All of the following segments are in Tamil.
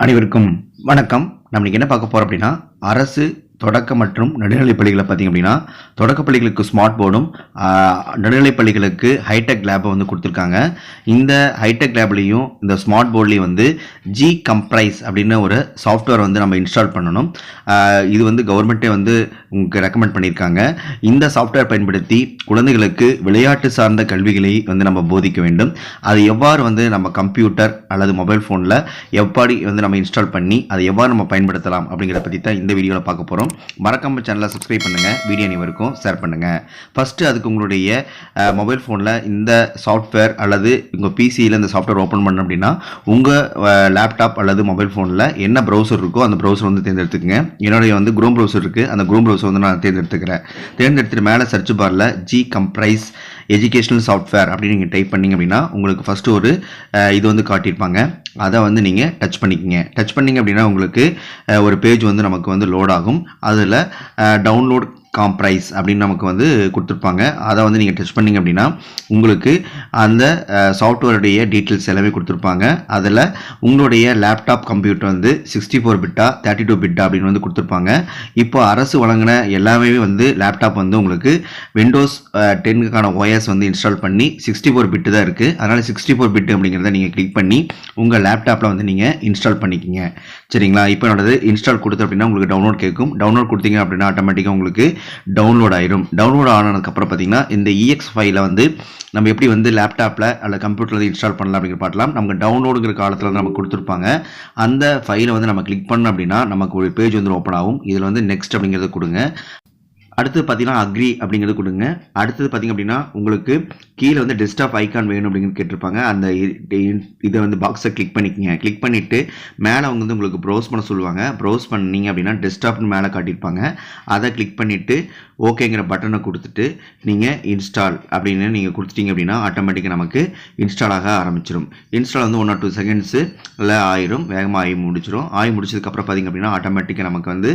அனைவருக்கும் வணக்கம். நம்ம இன்னைக்கு என்ன பார்க்க போகிறோம் அப்படின்னா அரசு தொடக்க மற்றும் நடுநிலைப் பள்ளிகளை பார்த்தீங்க அப்படின்னா தொடக்க பள்ளிகளுக்கு ஸ்மார்ட் போர்டும் நடுநிலைப் பள்ளிகளுக்கு ஹைடெக் லேபை வந்து கொடுத்துருக்காங்க. இந்த ஹைடெக் லேப்லேயும் இந்த ஸ்மார்ட் போர்ட்லேயும் வந்து ஜி கம்ப்ரைஸ் அப்படின்னு ஒரு சாஃப்ட்வேர் வந்து நம்ம இன்ஸ்டால் பண்ணணும். இது வந்து கவர்மெண்ட்டே வந்து உங்களுக்கு ரெக்கமெண்ட் பண்ணியிருக்காங்க. இந்த சாஃப்ட்வேர் பயன்படுத்தி குழந்தைகளுக்கு விளையாட்டு சார்ந்த கல்விகளை வந்து நம்ம போதிக்க வேண்டும். அது எவ்வாறு வந்து நம்ம கம்ப்யூட்டர் அல்லது மொபைல் ஃபோனில் எப்படி வந்து நம்ம இன்ஸ்டால் பண்ணி அதை எவ்வாறு நம்ம பயன்படுத்தலாம் அப்படிங்கிறத பற்றி தான் இந்த வீடியோவில் பார்க்க போகிறோம் மறக்காம சேனலை சப்ஸ்கிரைப் பண்ணுங்கள் வீடியோ அனைவருக்கும் ஷேர் பண்ணுங்கள் ஃபஸ்ட்டு அதுக்கு உங்களுடைய மொபைல் ஃபோனில் இந்த சாஃப்ட்வேர் அல்லது உங்கள் பிசியில் இந்த சாஃப்ட்வேர் ஓப்பன் பண்ண அப்படின்னா உங்கள் லேப்டாப் அல்லது மொபைல் ஃபோனில் என்ன ப்ரௌசர் இருக்கோ அந்த ப்ரௌசர் வந்து தேர்ந்தெடுத்துக்கங்க. என்னுடைய வந்து குரோம் ப்ரௌசர் இருக்குது அந்த குரோம் ப்ரௌசர் வந்து நான் தேர்ந்தெடுத்துக்கிறேன். தேர்ந்தெடுத்துட்டு மேலே சர்ச் பாரில் ஜி கம்ப்ரைஸ் எஜுகேஷ்னல் சாஃப்ட்வேர் அப்படின்னு நீங்கள் டைப் பண்ணீங்க அப்படின்னா உங்களுக்கு ஃபஸ்ட்டு ஒரு இது வந்து காட்டியிருப்பாங்க. அதை வந்து நீங்கள் டச் பண்ணிக்கங்க. டச் பண்ணீங்க அப்படின்னா உங்களுக்கு ஒரு பேஜ் வந்து நமக்கு வந்து லோட் ஆகும். அதில் டவுன்லோட் காம்ப்ரைஸ் அப்படின்னு நமக்கு வந்து கொடுத்துருப்பாங்க. அதை வந்து நீங்கள் டச் பண்ணீங்க அப்படின்னா உங்களுக்கு அந்த சாஃப்ட்வேருடைய டீட்டெயில்ஸ் எல்லாமே கொடுத்துருப்பாங்க. அதில் உங்களுடைய லேப்டாப் கம்ப்யூட்டர் வந்து சிக்ஸ்டி ஃபோர் பிட்டா தேர்ட்டி டூ பிட்டா அப்படின்னு வந்து கொடுத்துருப்பாங்க. இப்போ அரசு வழங்கின எல்லாமே வந்து லேப்டாப் வந்து உங்களுக்கு விண்டோஸ் டென்னுக்கான ஓஎஸ் வந்து இன்ஸ்டால் பண்ணி சிக்ஸ்டி ஃபோர் பிட்டு தான் இருக்குது அதனால் சிக்ஸ்டி ஃபோர் பிட்டு அப்படிங்கிறத நீங்கள் கிளிக் பண்ணி உங்கள் லேப்டாப்பில் வந்து நீங்கள் இன்ஸ்டால் பண்ணிக்கிங்க. சரிங்களா? இப்போ என்னோடது இன்ஸ்டால் கொடுத்து அப்படின்னா உங்களுக்கு டவுன்லோட் கேட்கும். டவுன்லோட் கொடுத்தீங்க அப்படின்னா ஆட்டோமேட்டிக்காக உங்களுக்கு டவுன்லோட் ஆயிடும் டவுன்லோட் ஆனதுக்கப்புறம் பார்த்தீங்கன்னா இந்த இஎக்ஸ் ஃபைலை வந்து நம்ம எப்படி வந்து லேப்டாப்பில் அல்ல கம்ப்யூட்டரில் இன்ஸ்டால் பண்ணலாம் அப்படிங்கிற பார்க்கலாம் நமக்கு டவுன்லோடுங்கிற காலத்தில் வந்து நமக்கு கொடுத்துருப்பாங்க. அந்த ஃபைலை வந்து நம்ம கிளிக் பண்ணோம் அப்படின்னா நமக்கு ஒரு பேஜ் வந்து ஓப்பன் ஆகும். இதில் வந்து நெக்ஸ்ட் அப்படிங்கிறத கொடுங்க. அடுத்தது பார்த்தீங்கன்னா அக்ரி அப்படிங்கிறது கொடுங்க. அடுத்தது பார்த்தீங்க அப்படின்னா உங்களுக்கு கீழே வந்து டெஸ்க்டாப் ஐக்கான் வேணும் அப்படிங்கிறது கேட்டிருப்பாங்க. அந்த இதை வந்து பாக்ஸை கிளிக் பண்ணிக்கங்க. கிளிக் பண்ணிவிட்டு மேலே அவங்க வந்து உங்களுக்கு ப்ரௌஸ் பண்ண சொல்லுவாங்க. ப்ரௌஸ் பண்ணீங்க அப்படின்னா டெஸ்க்டாப்னு மேலே காட்டியிருப்பாங்க. அதை கிளிக் பண்ணிவிட்டு ஓகேங்கிற பட்டனை கொடுத்துட்டு நீங்கள் இன்ஸ்டால் அப்படின்னு நீங்கள் கொடுத்துட்டீங்க அப்படின்னா ஆட்டோமேட்டிக்காக நமக்கு இன்ஸ்டால் ஆக ஆரம்பிச்சிடும் இன்ஸ்டால் வந்து ஒன் ஆர் டூ செகண்ட்ஸு இல்லை ஆயிரும். வேகமாக ஆகி முடிச்சிடும் ஆகி முடிச்சதுக்கப்புறம் பார்த்தீங்க அப்படின்னா ஆட்டோமேட்டிக்காக நமக்கு வந்து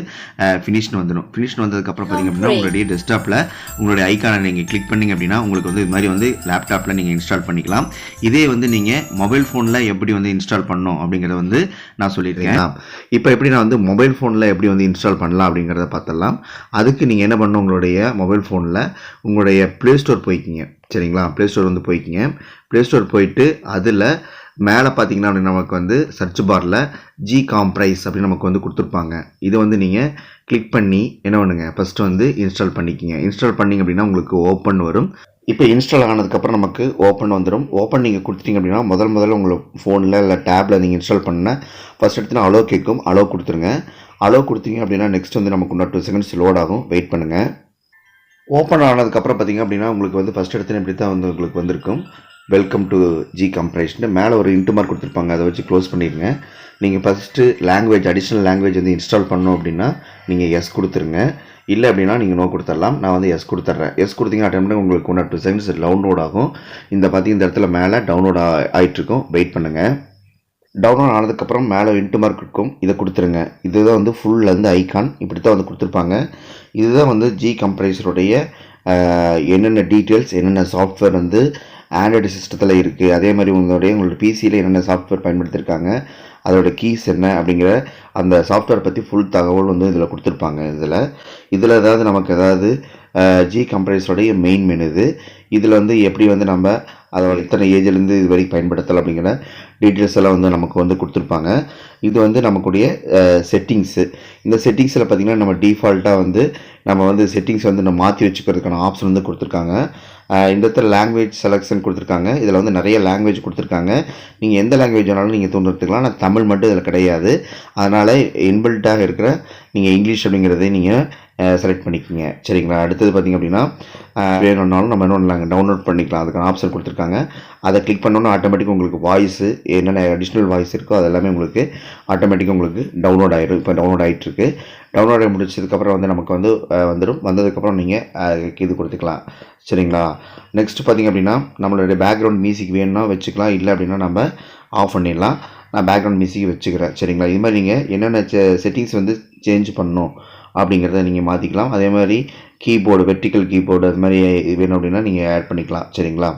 ஃபினிஷ்னு வந்துடும் ஃபினிஷ்னு வந்ததுக்கப்புறம் பார்த்தீங்க அப்படின்னா உங்களுடைய டெஸ்க்டாப்பில் உங்களுடைய ஐக்கானை நீங்கள் கிளிக் பண்ணீங்க அப்படின்னா உங்களுக்கு வந்து இது மாதிரி வந்து லேப்டாப்பில் நீங்கள் இன்ஸ்டால் பண்ணிக்கலாம். இதே வந்து நீங்கள் மொபைல் ஃபோனில் எப்படி வந்து இன்ஸ்டால் பண்ணணும் அப்படிங்கிறத வந்து நான் சொல்லியிருக்கேன். இப்போ எப்படி நான் வந்து மொபைல் ஃபோனில் எப்படி வந்து இன்ஸ்டால் பண்ணலாம் அப்படிங்கிறத பார்த்துடலாம். அதுக்கு நீங்கள் என்ன பண்ணணும்? உங்களுடைய மொபைல் ஃபோனில் உங்களுடைய ப்ளே ஸ்டோர் போய்க்கிங்க. சரிங்களா? ப்ளே ஸ்டோர் வந்து போய்க்கிங்க. ப்ளே ஸ்டோர் போயிட்டு அதில் மேலே பார்த்தீங்கன்னா நமக்கு வந்து சர்ச் பாரில் ஜி காம்ப்ரைஸ் அப்படின்னு நமக்கு வந்து கொடுத்துருப்பாங்க. இதை வந்து நீங்கள் கிளிக் பண்ணி என்ன பண்ணுங்க? ஃபஸ்ட்டு வந்து இன்ஸ்டால் பண்ணிக்கிங்க. இன்ஸ்டால் பண்ணிங்க அப்படின்னா உங்களுக்கு ஓப்பன் வரும். இப்போ இன்ஸ்டால் ஆனதுக்கப்புறம் நமக்கு ஓப்பன் வந்துடும் ஓப்பன் நீங்கள் கொடுத்துட்டீங்க அப்படின்னா முதல் முதல்ல உங்களை ஃபோனில் இல்லை டேப்பில் நீங்கள் இன்ஸ்டால் பண்ண ஃபஸ்ட் எடுத்துனா அலோ கேட்கும். அலோ கொடுத்துருங்க. அலோ கொடுத்தீங்க அப்படின்னா நெக்ஸ்ட் வந்து நமக்கு இன்னும் டூ செகண்ட்ஸ் லோட் ஆகும். வெயிட் பண்ணுங்கள் ஓப்பன் ஆனதுக்கப்புறம் பார்த்தீங்க அப்படின்னா உங்களுக்கு வந்து ஃபஸ்ட் எடுத்துன்னு இப்படி தான் வந்து உங்களுக்கு வந்திருக்கும். வெல்கம் டு ஜி கம்ப்ரேஷன் மேலே ஒரு இன்ட்டு மார்க் கொடுத்துருப்பாங்க. அதை வச்சு க்ளோஸ் பண்ணிடுங்க நீங்கள் ஃபஸ்ட்டு லாங்குவேஜ் அடிஷ்னல் லாங்குவேஜ் வந்து இன்ஸ்டால் பண்ணணும் அப்படின்னா நீங்கள் எஸ் கொடுத்துருங்க. இல்லை அப்படின்னா நீங்கள் நோ கொடுத்துடலாம். நான் வந்து எஸ் கொடுத்துட்றேன். எஸ் கொடுத்தீங்கன்னா அட்டன் உங்களுக்கு one or two seconds download ஆகும். இந்த பார்த்தீங்க இந்த இடத்துல மேலே டவுன்லோட் ஆகிட்டுருக்கும் வெயிட் பண்ணுங்கள் டவுன்லோட் ஆனதுக்கப்புறம் மேலே இன்ட்டு மார்க் இருக்கும். இதை கொடுத்துருங்க. இதுதான் வந்து ஃபுல் வந்து ஐக்கான் இப்படி தான் வந்து கொடுத்துருப்பாங்க. இதுதான் வந்து ஜி கம்ப்ரைசருடைய என்னென்ன டீட்டெயில்ஸ் என்னென்ன சாஃப்ட்வேர் வந்து ஆண்ட்ராய்டு சிஸ்டத்தில் இருக்குது அதே மாதிரி உங்களுடைய உங்களோட பிசியில் என்னென்ன சாஃப்ட்வேர் பயன்படுத்தியிருக்காங்க அதோட கீஸ் என்ன அப்படிங்கிற அந்த சாஃப்ட்வேர் பற்றி ஃபுல் தகவல் வந்து இதில் கொடுத்துருப்பாங்க இதில். இதில் ஏதாவது நமக்கு ஏதாவது ஜி கம்பெனிஸோடைய மெயின் மெனு இது. இதில் வந்து எப்படி வந்து நம்ம அதோட இத்தனை ஏஜ்லேருந்து இது வரைக்கும் பயன்படுத்தலாம் அப்படிங்கிற டீட்டெயில்ஸ் எல்லாம் வந்து நமக்கு வந்து கொடுத்துருப்பாங்க. இது வந்து நமக்குடைய செட்டிங்ஸு இந்த செட்டிங்ஸில் பார்த்திங்கன்னா நம்ம டிஃபால்ட்டாக வந்து நம்ம வந்து செட்டிங்ஸ் வந்து நம்ம மாற்றி வச்சுக்கிறதுக்கான ஆப்ஷன் வந்து கொடுத்துருக்காங்க. இந்த இடத்துல லாங்குவேஜ் செலெக்ஷன் கொடுத்துருக்காங்க. இதில் வந்து நிறைய லாங்குவேஜ் கொடுத்துருக்காங்க. நீங்கள் எந்த லாங்குவேஜ் வேணாலும் நீங்கள் தேர்ந்தெடுத்துக்கலாம் ஆனால் தமிழ் மட்டும் இதில் கிடையாது. அதனால் இன்பில்ட்டாக இருக்கிற நீங்கள் இங்கிலீஷ் அப்படிங்கிறதே நீங்கள் செலக்ட் பண்ணிக்கோங்க. சரிங்களா? அடுத்தது பார்த்திங்க அப்படின்னா வேணும்னாலும் நம்ம என்ன பண்ணலாங்க? டவுன்லோட் பண்ணிக்கலாம். அதுக்கான ஆப்ஷன் கொடுத்துருக்காங்க. அதை கிளிக் பண்ணோன்னா ஆட்டோமேட்டிக்காக உங்களுக்கு வாய்ஸு என்னென்ன அடிஷ்னல் வாய்ஸ் இருக்கோ அது எல்லாமே உங்களுக்கு ஆட்டோமேட்டிக்காக உங்களுக்கு டவுன்லோட் ஆகிடும் இப்போ டவுன்லோட் ஆகிட்டுருக்கு டவுன்லோட் ஆகி முடிச்சதுக்கப்புறம் வந்து நமக்கு வந்து வந்துடும் வந்ததுக்கப்புறம் நீங்கள் இது கொடுத்துக்கலாம். சரிங்களா? நெக்ஸ்ட் பார்த்திங்க அப்படின்னா நம்மளுடைய பேக்ரவுண்ட் மியூசிக் வேணும்னா வச்சுக்கலாம். இல்லை அப்படின்னா நம்ம ஆஃப் பண்ணிடலாம். நான் பேக்ரவுண்ட் மியூசிக் வச்சுக்கிறேன். சரிங்களா? இது மாதிரி நீங்கள் என்னென்ன செட்டிங்ஸ் வந்து சேஞ்ச் பண்ணணும் அப்படிங்கிறத நீங்கள் மாற்றிக்கலாம் அதே மாதிரி கீபோர்டு வெர்டிக்கல் கீபோர்டு அது மாதிரி வேணும் அப்படின்னா நீங்கள் ஆட் பண்ணிக்கலாம். சரிங்களா?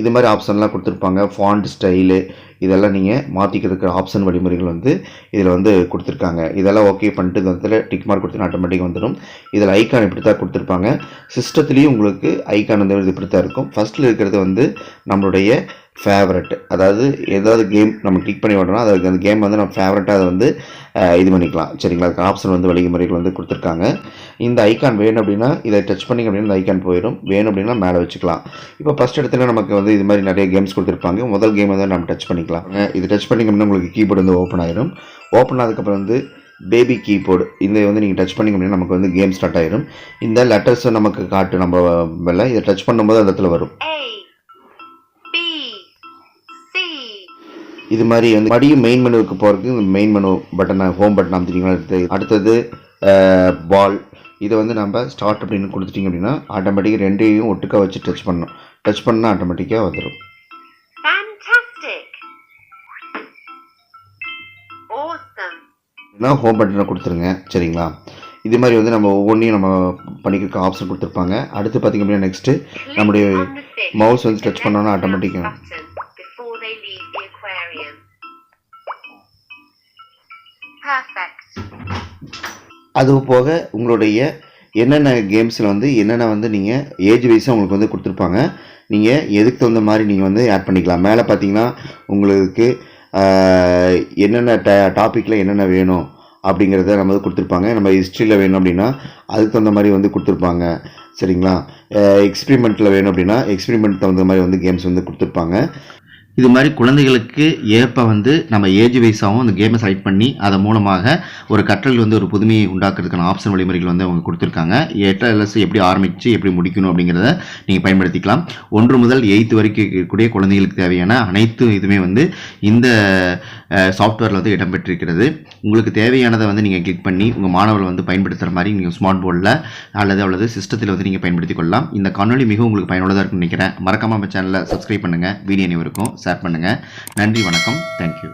இது மாதிரி ஆப்ஷன்லாம் கொடுத்துருப்பாங்க. ஃபாண்ட் ஸ்டைலு இதெல்லாம் நீங்கள் மாற்றிக்கிறதுக்கு ஆப்ஷன் வழிமுறைகள் வந்து இதில் வந்து கொடுத்துருக்காங்க. இதெல்லாம் ஓகே பண்ணிட்டு இந்த இடத்துல டிக் மார்க் கொடுத்து ஆட்டோமேட்டிக்காக வந்துடும். இதில் ஐக்கான் இப்படி தான் கொடுத்துருப்பாங்க சிஸ்டத்துலேயும் உங்களுக்கு ஐக்கான் வந்து இப்படி தான் இருக்கும் ஃபஸ்ட்டில் இருக்கிறது வந்து நம்மளுடைய ஃபேவரட் அதாவது ஏதாவது கேம் நம்ம கிளிக் பண்ணி விடணும் அதுக்கு அந்த கேம் வந்து நம்ம ஃபேவரட்டாக அதை வந்து இது பண்ணிக்கலாம். சரிங்களா? அதுக்கு ஆப்ஷன் வந்து வழிமுறைகள் வந்து கொடுத்துருக்காங்க. இந்த ஐக்கான் வேணும் அப்படின்னா இதை டச் பண்ணிங்க அப்படின்னா இந்த ஐக்கான் போயிடும். வேணும் அப்படின்னா மேலே வச்சுக்கலாம். இப்போ ஃபஸ்ட் இடத்துல நமக்கு வந்து இது மாதிரி நிறைய கேம்ஸ் கொடுத்துருப்பாங்க. முதல் கேம் வந்து நம்ம டச் பண்ணிக்கலாம். இது டச் பண்ணிங்க அப்படின்னா உங்களுக்கு கீபோர்டு வந்து ஓப்பன் ஆயிரும். ஓப்பன் ஆனதுக்கப்புறம் வந்து பேபி கீபோர்டு இந்த வந்து நீங்கள் டச் பண்ணிங்க அப்படின்னா நமக்கு வந்து கேம் ஸ்டார்ட் ஆயிடும் இந்த லெட்டர்ஸை நமக்கு காட்டு நம்ம இதை டச் பண்ணும்போது அந்த இடத்துல வரும். இது மாதிரி வந்து மறுபடியும் மெயின் மெனுவுக்கு போகிறதுக்கு இந்த மெயின் மெனு பட்டனை ஹோம் பட்டன் அமைச்சிட்டிங்கன்னா அடுத்து அடுத்தது பால் இதை வந்து நம்ம ஸ்டார்ட் அப்படின்னு கொடுத்துட்டிங்க அப்படின்னா ஆட்டோமேட்டிக்காக ரெண்டையும் ஒட்டுக்கா வச்சு டச் பண்ணணும். டச் பண்ணால் ஆட்டோமேட்டிக்காக வந்துடும் இல்லைனா ஹோம் பட்டனை கொடுத்துருங்க சரிங்களா? இது மாதிரி வந்து நம்ம ஒவ்வொன்றையும் நம்ம பண்ணிக்கிறதுக்கு ஆப்ஷன் கொடுத்துருப்பாங்க. அடுத்து பார்த்திங்க அப்படின்னா நெக்ஸ்ட்டு நம்முடைய mouse வந்து with touch the அது போக உங்களுடைய என்னென்ன கேம்ஸில் வந்து என்னென்ன வந்து நீங்கள் ஏஜ் வைஸாக உங்களுக்கு வந்து கொடுத்துருப்பாங்க. நீங்கள் எதுக்கு தகுந்த மாதிரி நீங்கள் வந்து ஆட் பண்ணிக்கலாம். மேலே பார்த்தீங்கன்னா உங்களுக்கு என்னென்ன ட டாப்பிக்கில் என்னென்ன வேணும் அப்படிங்கிறத நம்ம வந்து கொடுத்துருப்பாங்க. நம்ம ஹிஸ்ட்ரியில் வேணும் அப்படின்னா அதுக்கு தகுந்த மாதிரி வந்து கொடுத்துருப்பாங்க. சரிங்களா? எக்ஸ்பிரிமெண்ட்டில் வேணும் அப்படின்னா எக்ஸ்பிரிமெண்ட் தகுந்த மாதிரி வந்து கேம்ஸ் வந்து கொடுத்துருப்பாங்க. இது மாதிரி குழந்தைகளுக்கு ஏற்ப வந்து நம்ம ஏஜ் வைஸாகவும் அந்த கேமை செலக்ட் பண்ணி அதன் மூலமாக ஒரு கற்றல் வந்து ஒரு புதுமையை உண்டாக்குறதுக்கான ஆப்ஷன் வழிமுறைகள் வந்து அவங்க கொடுத்துருக்காங்க. எட்டாம் எப்படி ஆரம்பித்து எப்படி முடிக்கணும் அப்படிங்கிறத நீங்கள் பயன்படுத்திக்கலாம். ஒன்று முதல் எயித்து வரைக்கும் இருக்கக்கூடிய குழந்தைகளுக்கு தேவையான அனைத்து இதுவுமே வந்து இந்த சாஃப்ட்வேரில் வந்து இடம்பெற்றிருக்கிறது. உங்களுக்கு தேவையானதை வந்து நீங்கள் கிளிக் பண்ணி உங்கள் மாணவர்கள் வந்து பயன்படுத்துகிற மாதிரி நீங்கள் ஸ்மார்ட் போர்டில் அல்லது அல்லது சிஸ்டத்தில் வந்து நீங்கள் பயன்படுத்திக் கொள்ளலாம். இந்த காணொலி மிகவும் உங்களுக்கு பயனுள்ளதாக இருக்கும்னு நினைக்கிறேன். மறக்காமல் நம்ம சேனலை சப்ஸ்கிரைப் பண்ணுங்கள் வீடியோ இருக்கும். ஷேர் பண்ணுங்கள் நன்றி வணக்கம். தேங்க்யூ